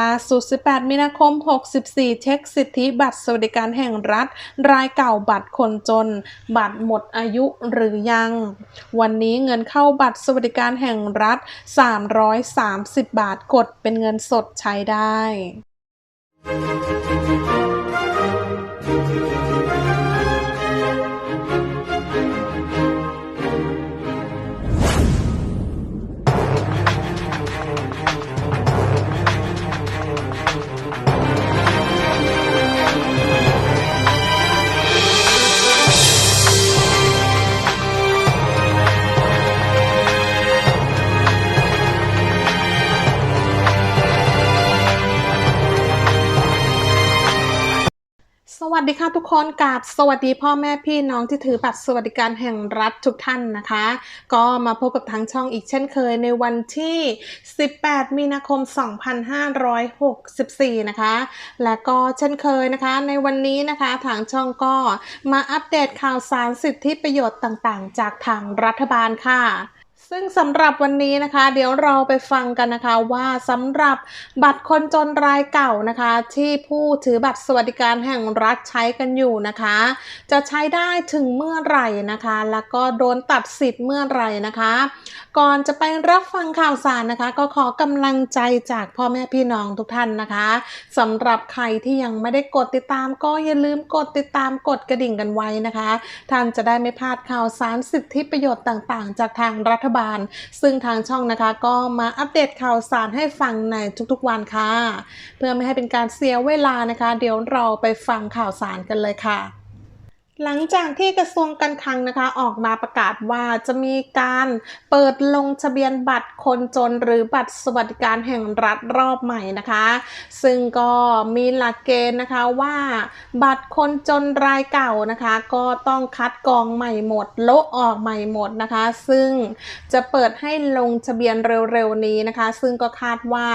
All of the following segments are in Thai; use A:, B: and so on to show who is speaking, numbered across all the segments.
A: ล่าสุด 18 มีนาคม 64 เช็คสิทธิบัตรสวัสดิการแห่งรัฐ รายเก่าบัตรคนจน บัตรหมดอายุหรือยัง วันนี้เงินเข้าบัตรสวัสดิการแห่งรัฐ 330 บาทกดเป็นเงินสดใช้ได้ วัสดีค่ะทุกคนกราบสวัสดีพ่อแม่พี่น้องที่ถือบัตรสวัสดิการแห่งรัฐทุกท่านนะคะ ก็มาพบกับทางช่องอีกเช่นเคยในวันที่ 18 มีนาคม 2564 นะคะ และก็เช่นเคยนะคะ ในวันนี้นะคะทางช่องก็มาอัปเดตข่าวสารสิทธิประโยชน์ต่างๆ จากทางรัฐบาลค่ะ ซึ่งสำหรับวันนี้นะคะ เดี๋ยวเราไปฟังกันนะคะว่าสำหรับบัตรคนจนรายเก่านะคะ ที่ผู้ถือบัตรสวัสดิการแห่งรัฐใช้กันอยู่นะคะ จะใช้ได้ถึงเมื่อไหร่นะคะ แล้วก็โดนตัดสิทธิ์เมื่อไหร่นะคะ ก่อนจะไปรับฟังข่าวสารนะคะ ก็ขอกำลังใจจากพ่อแม่พี่น้องทุกท่านนะคะสำหรับใครที่ยังไม่ได้กดติดตาม ก็อย่าลืมกดติดตามกดกระดิ่งกันไว้นะคะ ท่านจะได้ไม่พลาดข่าวสารสิทธิประโยชน์ต่างๆ จากทางรัฐบาลซึ่งทางช่องนะคะก็มาอัปเดตข่าวสารให้ฟังในทุกๆวันค่ะ เพื่อไม่ให้เป็นการเสียเวลานะคะ เดี๋ยวเราไปฟังข่าวสารกันเลยค่ะ หลังจากที่กระทรวงการคลังนะคะออกมาประกาศว่าจะมีการเปิดลงทะเบียนบัตรคนจนหรือบัตรสวัสดิการแห่งรัฐรอบใหม่นะคะ ซึ่งก็มีหลักเกณฑ์นะคะว่าบัตรคนจนรายเก่านะคะ ก็ต้องคัดกรองใหม่หมดโละออกใหม่หมดนะคะ ซึ่งจะเปิดให้ลงทะเบียนเร็วๆนี้นะคะ ซึ่งก็คาดว่า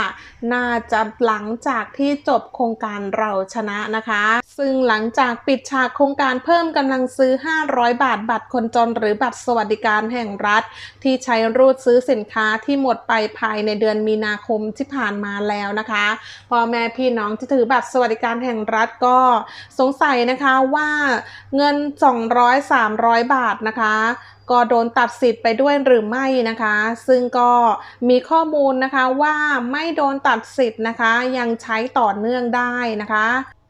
A: น่าจะหลังจากที่จบโครงการเราชนะนะคะ ซึ่งหลังจากปิดฉากโครงการเพิ่มกำลังซื้อ 500 บาทบัตรคนจนหรือบัตรสวัสดิการแห่งรัฐ ที่ใช้รูดซื้อสินค้าที่หมดไปภายในเดือนมีนาคมที่ผ่านมาแล้วนะคะพ่อแม่พี่น้องที่ถือบัตรสวัสดิการแห่งรัฐก็สงสัยนะคะว่าเงิน 200-300 บาทนะคะก็โดนตัดสิทธิ์ไปด้วยหรือไม่นะคะ ซึ่งก็มีข้อมูลนะคะว่าไม่โดนตัดสิทธิ์นะคะ ยังใช้ต่อเนื่องได้นะคะ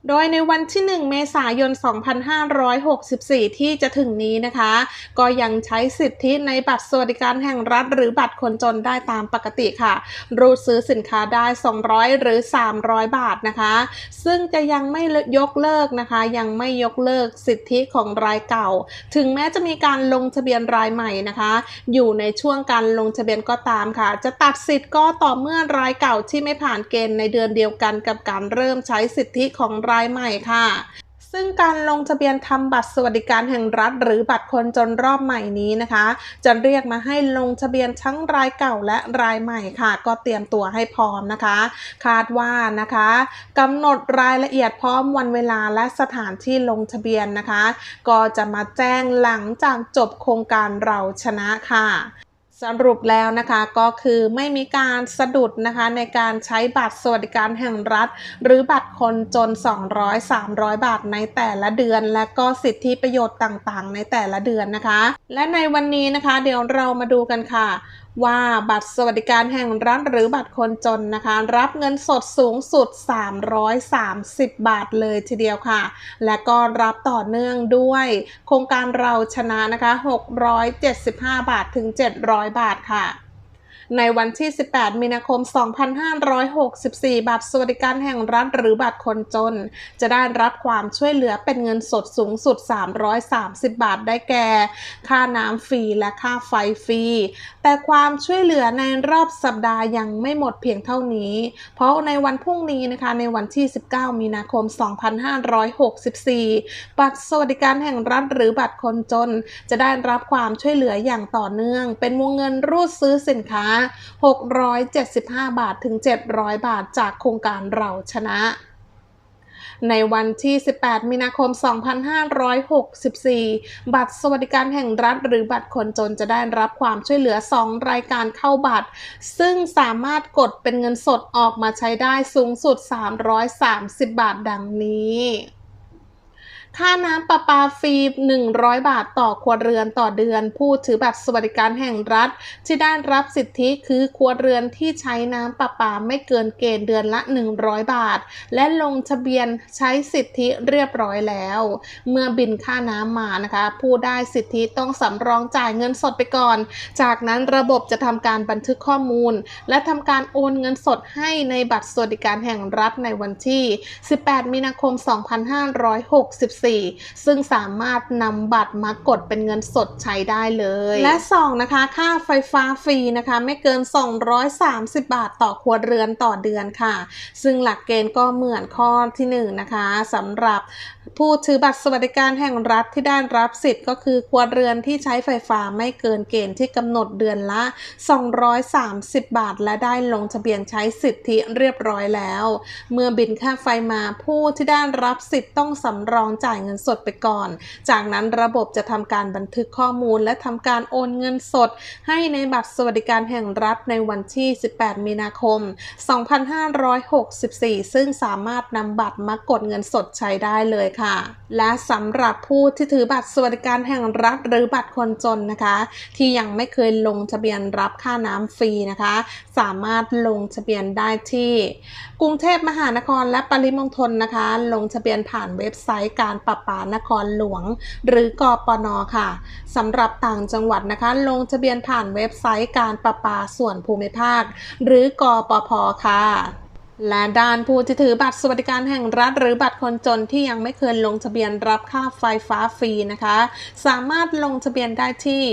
A: โดยในวันที่ 1 เมษายน 2564 ที่จะถึงนี้นะคะ ก็ยังใช้สิทธิในบัตรสวัสดิการแห่งรัฐ หรือบัตรคนจนได้ตามปกติค่ะ รูดซื้อสินค้าได้ 200 หรือ 300 บาทนะคะ ซึ่งจะยังไม่ยกเลิกนะคะ ยังไม่ยกเลิกสิทธิของรายเก่า ถึงแม้จะมีการลงทะเบียนรายใหม่นะคะ อยู่ในช่วงการลงทะเบียนก็ตามค่ะ จะตัดสิทธิ์ก็ต่อเมื่อรายเก่าที่ไม่ผ่านเกณฑ์ในเดือนเดียวกันกับการเริ่มใช้สิทธิของรายใหม่ค่ะซึ่งการลงทะเบียนทำบัตรสวัสดิการแห่งรัฐ หรือบัตรคนจนรอบใหม่นี้นะคะ จะเรียกมาให้ลงทะเบียนทั้งรายเก่าและรายใหม่ค่ะ ก็เตรียมตัวให้พร้อมนะคะ คาดว่านะคะกำหนดรายละเอียดพร้อมวันเวลาและสถานที่ลงทะเบียนนะคะ ก็จะมาแจ้งหลังจากจบโครงการเราชนะค่ะ สรุปแล้วนะคะก็คือไม่มีการสะดุดนะคะในการใช้บัตรสวัสดิการแห่งรัฐ หรือบัตรคนจน 200-300 บาทในแต่ละเดือน และก็สิทธิประโยชน์ต่างๆ ในแต่ละเดือนนะคะ และในวันนี้นะคะ เดี๋ยวเรามาดูกันค่ะ ว่าบัตรสวัสดิการแห่งรัฐหรือบัตรคนจนนะคะ รับเงินสดสูงสุด 330 บาทเลยทีเดียวค่ะ และก็รับต่อเนื่องด้วย โครงการเราชนะนะคะ 675 บาทถึง 700 บาทค่ะ ในวันที่ 18 มีนาคม 2564 บัตรสวัสดิการแห่งรัฐหรือบัตรคนจน จะได้รับความช่วยเหลือเป็นเงินสดสูงสุด 330 บาทได้แก่ ค่าน้ำฟรีและค่าไฟฟรี แต่ความช่วยเหลือในรอบสัปดาห์ยังไม่หมดเพียงเท่านี้ เพราะในวันพรุ่งนี้นะคะในวันที่ 19 มีนาคม 2564 บัตรสวัสดิการแห่งรัฐหรือบัตรคนจน จะได้รับความช่วยเหลืออย่างต่อเนื่อง เป็นวงเงินรูดซื้อสินค้า675 บาทถึง 700 บาทจากโครงการเราชนะ ในวันที่ 18 มีนาคม 2564 บัตรสวัสดิการแห่งรัฐ หรือบัตรคนจนจะได้รับความช่วยเหลือ 2 รายการเข้าบัตร ซึ่งสามารถกดเป็นเงินสดออกมาใช้ได้สูงสุด 330 บาทดังนี้ ค่าน้ำประปาฟรี 100 บาทต่อครัวเรือนต่อเดือน ผู้ถือบัตรสวัสดิการแห่งรัฐ ที่ได้รับสิทธิคือครัวเรือนที่ใช้น้ำประปาไม่เกินเกณฑ์เดือนละ 100 บาท และลงทะเบียนใช้สิทธิเรียบร้อยแล้ว เมื่อบินค่าน้ำมานะคะ ผู้ได้สิทธิต้องสำรองจ่ายเงินสดไปก่อน จากนั้นระบบจะทำการบันทึกข้อมูล และทำการโอนเงินสดให้ในบัตรสวัสดิการแห่งรัฐในวันที่ 18 มีนาคม 2564ซึ่งสามารถนำบัตรมากดเป็นเงินสดใช้ได้เลย และ 2 นะคะ ค่าไฟฟ้าฟรีนะคะ ไม่เกิน 230 บาทต่อครัวเรือนต่อเดือนค่ะ ซึ่งหลักเกณฑ์ก็เหมือนข้อที่ 1 นะคะสำหรับ ผู้ถือบัตรสวัสดิการแห่งรัฐที่ได้รับสิทธิ์ก็คือครัวเรือนที่ใช้ไฟฟ้าไม่เกินเกณฑ์ที่กำหนดเดือนละ 230 บาท และได้ลงทะเบียนใช้สิทธิเรียบร้อยแล้ว เมื่อบินค่าไฟมาผู้ที่ได้รับสิทธิ์ต้องสำรองจ่ายเงินสดไปก่อน จากนั้นระบบจะทำการบันทึกข้อมูลและทำการโอนเงินสด ให้ในบัตรสวัสดิการแห่งรัฐในวันที่ 18 มีนาคม 2564 ซึ่งสามารถนำบัตรมากดเงินสดใช้ได้เลยค่ะและสำหรับผู้ที่ถือบัตรสวัสดิการแห่งรัฐหรือบัตรคนจนนะคะ ที่ยังไม่เคยลงทะเบียนรับค่าน้ำฟรีนะคะ สามารถลงทะเบียนได้ที่ กรุงเทพมหานครและปริมณฑลนะคะ ลงทะเบียนผ่านเว็บไซต์การประปานครหลวง หรือกปนค่ะสำหรับต่างจังหวัดนะคะ ลงทะเบียนผ่านเว็บไซต์การประปาส่วนภูมิภาค หรือกปพค่ะ และด้านผู้ที่ถือบัตรสวัสดิการแห่งรัฐ หรือบัตรคนจนที่ยังไม่เคยลงทะเบียนรับค่าไฟฟ้าฟรีนะคะ สามารถลงทะเบียนได้ที่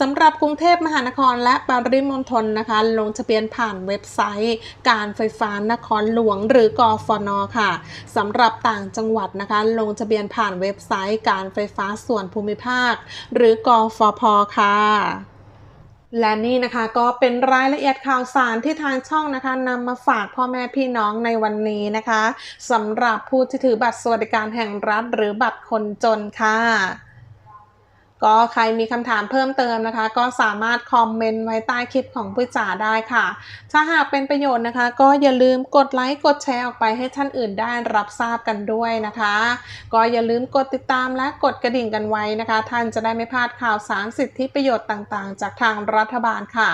A: สำหรับกรุงเทพมหานครและปริมณฑลนะคะ ลงทะเบียนผ่านเว็บไซต์ การไฟฟ้านครหลวง หรือกฟนค่ะสำหรับต่างจังหวัดนะคะ ลงทะเบียนผ่านเว็บไซต์ การไฟฟ้าส่วนภูมิภาค หรือกฟพค่ะ และนี่นะคะก็เป็นรายละเอียดข่าวสารที่ทางช่องนะคะนำมาฝากพ่อแม่พี่น้องในวันนี้นะคะสำหรับผู้ที่ถือบัตรสวัสดิการแห่งรัฐหรือบัตรคนจนค่ะ ก็ใครมีคำถามเพิ่มเติมนะคะ ก็สามารถคอมเมนต์ไว้ใต้คลิปของปุ้ยจ๋าได้ค่ะ ถ้าหากเป็นประโยชน์นะคะ ก็อย่าลืมกดไลค์กดแชร์ออกไปให้ท่านอื่นได้รับทราบกันด้วยนะคะ ก็อย่าลืมกดติดตามและกดกระดิ่งกันไว้นะคะ ท่านจะได้ไม่พลาดข่าวสารสิทธิประโยชน์ต่างๆ จากทางรัฐบาลค่ะ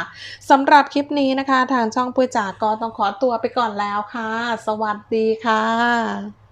A: สำหรับคลิปนี้นะคะ ทางช่องปุ้ยจ๋าก็ต้องขอตัวไปก่อนแล้วค่ะ สวัสดีค่ะ